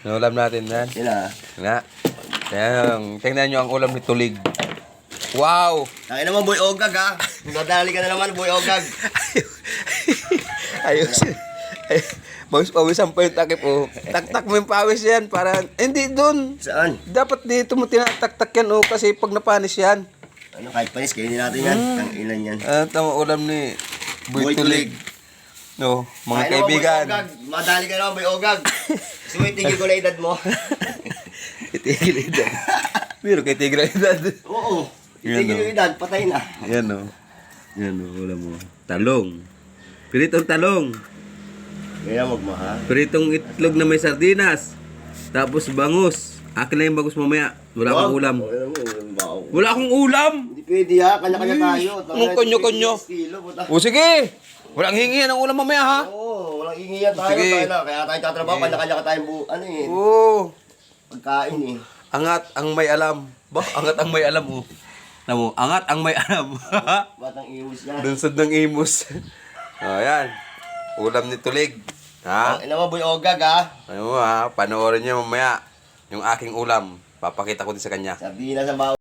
Yung ulam natin yan. Sila. Nga. Yan. Tingnan nyo ang ulam ni Tulig. Wow! Kaya naman, Boy Ogag, ha? Nadali ka na naman, Boy Ogag. Ayos. Ay, Pawis pawisan pa yung takip oh. Taktak mo yung pawis yan para hindi doon. Saan? Dapat dito mo tinataktak yan oh kasi pag napanis yan. Ano, kahit panis, kainin natin yan. Tang ilan yan. At ang ulam ni Boy, Boy Tulig. Tulig. No, mga kaibigan. Madali ka naman, Boy Ogag. Mo itigil ko na edad mo? Itigil edad. Meron kay tigil edad. Oo. Itigil yung edad, patay na. Yan oh. Yan oh, ulam mo. Talong. Piritong talong. Kaya magmahal. Piritong itlog na may sardinas. Tapos bangus. Akin na yung bangus mamaya. Wala akong ulam. Wala mo. Wala akong ulam. Hindi pwede ha, kanya-kanya tayo. Anong kanyo-kanyo? O sige. Walang hingi ng ulam mamaya ha. Oo, walang ingiyan tayo. Sige. Tayo na. Kaya tayo tatrabaho, kanya-kanya ka tayong bu- ano eh, Oo. pagkain eh. Angat ang may alam. Ba, angat ang may alam oh. Alam mo, angat ang may alam. Batang iwas yan. Dunsod ng imus. Ayan. Ulam ni Tulig. Ha? Ang ina mo, Boy Ogag ha. Ano mo ha? Panoorin niyo mamaya yung aking ulam. Papakita ko din sa kanya. Sabihin na sa bawal.